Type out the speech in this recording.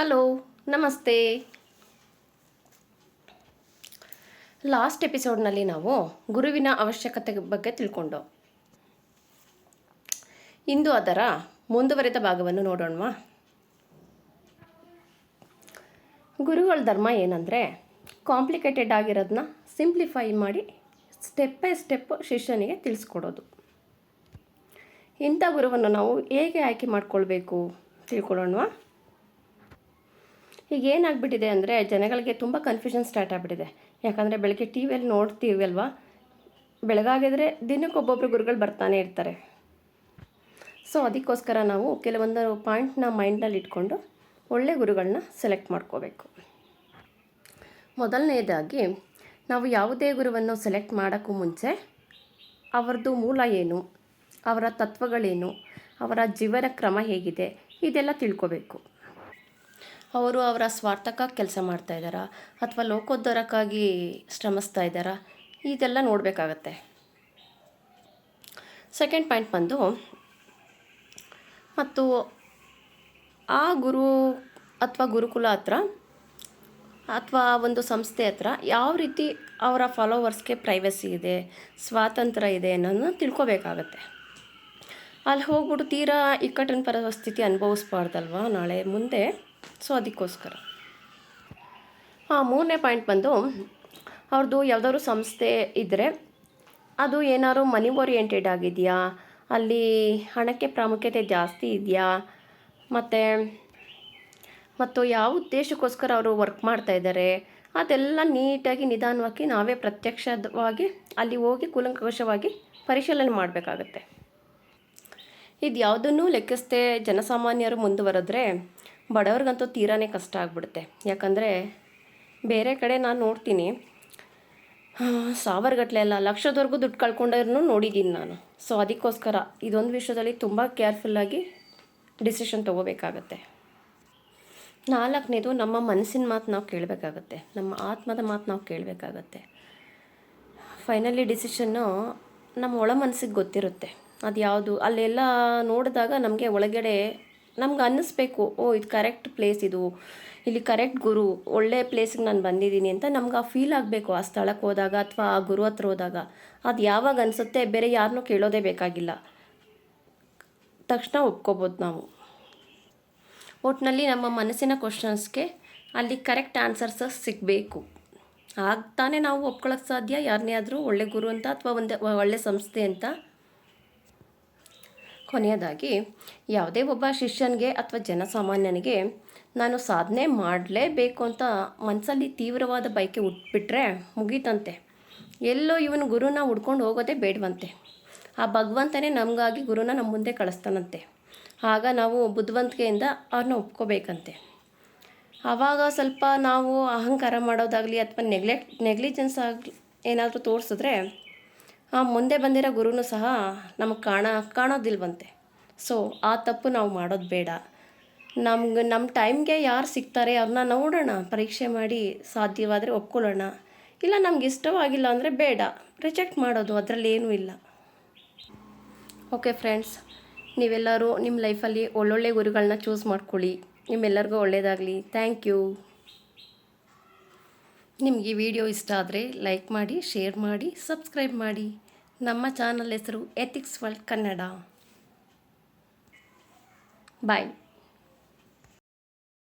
Hello, ನಮಸ್ತೆ. Last ಎಪಿಸೋಡ್ನಲ್ಲಿ ನಾವು ಗುರುವಿನ ಅವಶ್ಯಕತೆ ಬಗ್ಗೆ ತಿಳ್ಕೊಂಡು. ಇಂದು ಅದರ ಮುಂದುವರೆದ ಭಾಗವನ್ನು ನೋಡೋಣವಾ? ಗುರುಗಳ ಧರ್ಮ ಏನಂದರೆ ಕಾಂಪ್ಲಿಕೇಟೆಡ್ ಆಗಿರೋದನ್ನ ಸಿಂಪ್ಲಿಫೈ ಮಾಡಿ ಸ್ಟೆಪ್ ಬೈ ಸ್ಟೆಪ್ ಶಿಷ್ಯನಿಗೆ ತಿಳಿಸ್ಕೊಡೋದು. ಇಂಥ ಗುರುವನ್ನು ನಾವು ಹೇಗೆ ಆಯ್ಕೆ ಮಾಡ್ಕೊಳ್ಬೇಕು? ತಿಳ್ಕೊಳ್ಳೋಣವಾ? ಈಗ ಏನಾಗ್ಬಿಟ್ಟಿದೆ ಅಂದರೆ ಜನಗಳಿಗೆ ತುಂಬ ಕನ್ಫ್ಯೂಷನ್ ಸ್ಟಾರ್ಟ್ ಆಗಿಬಿಟ್ಟಿದೆ. ಯಾಕಂದರೆ ಬೆಳಗ್ಗೆ ಟಿ ವಿಯಲ್ಲಿ ಅಲ್ವಾ? ಬೆಳಗಾಗಿದ್ರೆ ದಿನಕ್ಕೊಬ್ಬೊಬ್ಬರು ಗುರುಗಳು ಬರ್ತಾನೆ ಇರ್ತಾರೆ. ಸೊ ಅದಕ್ಕೋಸ್ಕರ ನಾವು ಕೆಲವೊಂದು ಪಾಯಿಂಟ್ನ ಮೈಂಡ್ನಲ್ಲಿ ಇಟ್ಕೊಂಡು ಒಳ್ಳೆ ಗುರುಗಳನ್ನ ಸೆಲೆಕ್ಟ್ ಮಾಡ್ಕೋಬೇಕು. ಮೊದಲನೇದಾಗಿ, ನಾವು ಯಾವುದೇ ಗುರುವನ್ನು ಸೆಲೆಕ್ಟ್ ಮಾಡೋಕ್ಕೂ ಮುಂಚೆ ಅವರದ್ದು ಮೂಲ ಏನು? ಅವರ ತತ್ವಗಳೇನು? ಅವರ ಜೀವನ ಕ್ರಮ ಹೇಗಿದೆ? ಇದೆಲ್ಲ ತಿಳ್ಕೋಬೇಕು. ಅವರು ಅವರ ಸ್ವಾರ್ಥಕ್ಕಾಗಿ ಕೆಲಸ ಮಾಡ್ತಾ ಇದ್ದಾರಾ? ಅಥವಾ ಲೋಕೋದ್ಧಾರಕ್ಕಾಗಿ ಶ್ರಮಿಸ್ತಾ ಇದ್ದಾರಾ? ಇದೆಲ್ಲ ನೋಡಬೇಕಾಗತ್ತೆ. ಸೆಕೆಂಡ್ ಪಾಯಿಂಟ್ ಬಂದು, ಮತ್ತು ಆ ಗುರು ಅಥವಾ ಗುರುಕುಲ ಹತ್ರ ಅಥವಾ ಒಂದು ಸಂಸ್ಥೆ ಹತ್ರ ಯಾವ ರೀತಿ ಅವರ ಫಾಲೋವರ್ಸ್ಗೆ ಪ್ರೈವಸಿ ಇದೆ, ಸ್ವಾತಂತ್ರ್ಯ ಇದೆ ಅನ್ನೋದನ್ನ ತಿಳ್ಕೊಬೇಕಾಗತ್ತೆ. ಅಲ್ಲಿ ಹೋಗ್ಬಿಟ್ಟು ತೀರಾ ಇಕ್ಕಟ್ಟಿನ ಪರಿಸ್ಥಿತಿ ಅನುಭವಿಸ್ಬಾರ್ದಲ್ವಾ ನಾಳೆ ಮುಂದೆ? ಸೊ ಅದಕ್ಕೋಸ್ಕರ. ಹಾಂ ಮೂರನೇ ಪಾಯಿಂಟ್ ಬಂದು, ಅವ್ರದ್ದು ಯಾವುದಾದ್ರು ಸಂಸ್ಥೆ ಇದ್ದರೆ ಅದು ಏನಾದ್ರು ಮನಿ ಓರಿಯೆಂಟೆಡ್ ಆಗಿದೆಯಾ? ಅಲ್ಲಿ ಹಣಕ್ಕೆ ಪ್ರಾಮುಖ್ಯತೆ ಜಾಸ್ತಿ ಇದೆಯಾ? ಮತ್ತು ಮತ್ತು ಯಾವ ಉದ್ದೇಶಕ್ಕೋಸ್ಕರ ಅವರು ವರ್ಕ್ ಮಾಡ್ತಾ ಇದ್ದಾರೆ? ಅದೆಲ್ಲ ನೀಟಾಗಿ ನಿಧಾನವಾಗಿ ನಾವೇ ಪ್ರತ್ಯಕ್ಷವಾಗಿ ಅಲ್ಲಿ ಹೋಗಿ ಕೂಲಂಕಷವಾಗಿ ಪರಿಶೀಲನೆ ಮಾಡಬೇಕಾಗತ್ತೆ. ಇದು ಯಾವುದನ್ನೂ ಲೆಕ್ಕಿಸದೆ ಜನಸಾಮಾನ್ಯರು ಮುಂದುವರೆದ್ರೆ ಬಡವ್ರಿಗಂತೂ ತೀರಾನೇ ಕಷ್ಟ ಆಗ್ಬಿಡುತ್ತೆ. ಯಾಕಂದರೆ ಬೇರೆ ಕಡೆ ನಾನು ನೋಡ್ತೀನಿ ಸಾವಿರಗಟ್ಟಲೆ ಅಲ್ಲ ಲಕ್ಷದವರೆಗೂ ದುಡ್ಡು ಕಳ್ಕೊಂಡವ್ರನ್ನೂ ನೋಡಿದ್ದೀನಿ ನಾನು. ಸೊ ಅದಕ್ಕೋಸ್ಕರ ಇದೊಂದು ವಿಷಯದಲ್ಲಿ ತುಂಬ ಕೇರ್ಫುಲ್ಲಾಗಿ ಡಿಸಿಷನ್ ತೊಗೋಬೇಕಾಗತ್ತೆ. ನಾಲ್ಕನೇದು ನಮ್ಮ ಮನಸ್ಸಿನ ಮಾತು ನಾವು ಕೇಳಬೇಕಾಗತ್ತೆ. ನಮ್ಮ ಆತ್ಮದ ಮಾತು ನಾವು ಕೇಳಬೇಕಾಗತ್ತೆ. ಫೈನಲಿ ಡಿಸಿಷನ್ನು ನಮ್ಮ ಒಳ ಮನಸ್ಸಿಗೆ ಗೊತ್ತಿರುತ್ತೆ. ಅದು ಯಾವುದು ಅಲ್ಲೆಲ್ಲ ನೋಡಿದಾಗ ನಮಗೆ ಒಳಗಡೆ ನಮ್ಗೆ ಅನ್ನಿಸ್ಬೇಕು, ಓ, ಇದು ಕರೆಕ್ಟ್ ಪ್ಲೇಸ್ ಇದು. ಇಲ್ಲಿ ಕರೆಕ್ಟ್ ಗುರು, ಒಳ್ಳೆ ಪ್ಲೇಸಿಗೆ ನಾನು ಬಂದಿದ್ದೀನಿ ಅಂತ ನಮ್ಗೆ ಆ ಫೀಲ್ ಆಗಬೇಕು, ಆ ಸ್ಥಳಕ್ಕೆ ಹೋದಾಗ ಅಥವಾ ಆ ಗುರು ಹತ್ರ ಹೋದಾಗ. ಅದು ಯಾವಾಗ ಅನಿಸುತ್ತೆ ಬೇರೆ ಯಾರನ್ನೂ ಕೇಳೋದೇ ಬೇಕಾಗಿಲ್ಲ. ತಕ್ಷಣ ಒಪ್ಕೋಬೋದು ನಾವು. ಒಟ್ಟಿನಲ್ಲಿ ನಮ್ಮ ಮನಸ್ಸಿನ ಕ್ವಶನ್ಸ್ಗೆ ಅಲ್ಲಿ ಕರೆಕ್ಟ್ ಆನ್ಸರ್ಸ್ ಸಿಗಬೇಕು. ಆಗ ತಾನೇ ನಾವು ಒಪ್ಕೊಳ್ಳೋಕ್ಕೆ ಸಾಧ್ಯ ಯಾರನ್ನೇ ಆದರೂ ಒಳ್ಳೆ ಗುರು ಅಂತ ಅಥವಾ ಒಂದು, ಒಳ್ಳೆ ಸಂಸ್ಥೆ ಅಂತ ಕೊನೆಯದಾಗಿ, ಯಾವುದೇ ಒಬ್ಬ ಶಿಷ್ಯನಿಗೆ ಅಥವಾ ಜನಸಾಮಾನ್ಯನಿಗೆ ನಾನು ಸಾಧನೆ ಮಾಡಲೇಬೇಕು ಅಂತ ಮನಸ್ಸಲ್ಲಿ ತೀವ್ರವಾದ ಬಯಕೆ ಹುಟ್ಬಿಟ್ರೆ ಮುಗೀತಂತೆ. ಎಲ್ಲೋ ಇವನು ಗುರುನ ಹುಡ್ಕೊಂಡು ಹೋಗೋದೇ ಬೇಡವಂತೆ. ಆ ಭಗವಂತನೇ ನಮಗಾಗಿ ಗುರುನ ನಮ್ಮ ಮುಂದೆ ಕಳಿಸ್ತಾನಂತೆ. ಆಗ ನಾವು ಬುದ್ಧಿವಂತಿಕೆಯಿಂದ ಅವ್ರನ್ನ ಒಪ್ಕೋಬೇಕಂತೆ. ಆವಾಗ ಸ್ವಲ್ಪ ನಾವು ಅಹಂಕಾರ ಮಾಡೋದಾಗಲಿ ಅಥವಾ ನೆಗ್ಲೆಕ್ಟ್, ನೆಗ್ಲಿಜೆನ್ಸ್ ಆಗಲಿ ಏನಾದರೂ ತೋರಿಸಿದ್ರೆ ಆ, ಮುಂದೆ ಬಂದಿರೋ ಗುರುನು ಸಹ ನಮಗೆ ಕಾಣ, ಕಾಣೋದಿಲ್ವಂತೆ. ಸೊ ಆ ತಪ್ಪು ನಾವು ಮಾಡೋದು ಬೇಡ. ನಮ್ಗೆ ನಮ್ಮ ಟೈಮ್ಗೆ ಯಾರು ಸಿಗ್ತಾರೆ ಅವ್ರನ್ನ ನೋಡೋಣ, ಪರೀಕ್ಷೆ ಮಾಡಿ ಸಾಧ್ಯವಾದರೆ ಒಪ್ಕೊಳ್ಳೋಣ. ಇಲ್ಲ ನಮ್ಗೆ ಇಷ್ಟವಾಗಿಲ್ಲ ಅಂದರೆ ಬೇಡ, ರಿಜೆಕ್ಟ್ ಮಾಡೋದು ಅದರಲ್ಲಿ ಏನೂ ಇಲ್ಲ. ಓಕೆ ಫ್ರೆಂಡ್ಸ್ ನೀವೆಲ್ಲರೂ ನಿಮ್ಮ ಲೈಫಲ್ಲಿ ಒಳ್ಳೊಳ್ಳೆ ಗುರುಗಳನ್ನ ಚೂಸ್ ಮಾಡ್ಕೊಳ್ಳಿ. ನಿಮ್ಮೆಲ್ಲರಿಗೂ ಒಳ್ಳೆಯದಾಗಲಿ ಥ್ಯಾಂಕ್ ಯು ನಿಮಗೆ ವಿಡಿಯೋ ಇಷ್ಟ ಆದರೆ ಲೈಕ್ ಮಾಡಿ ಶೇರ್ ಮಾಡಿ ಸಬ್ಸ್ಕ್ರೈಬ್ ಮಾಡಿ. ನಮ್ಮ ಚಾನಲ್ ಹೆಸರು ಎಥಿಕ್ಸ್ ವರ್ಲ್ಡ್ ಕನ್ನಡ ಬಾಯ್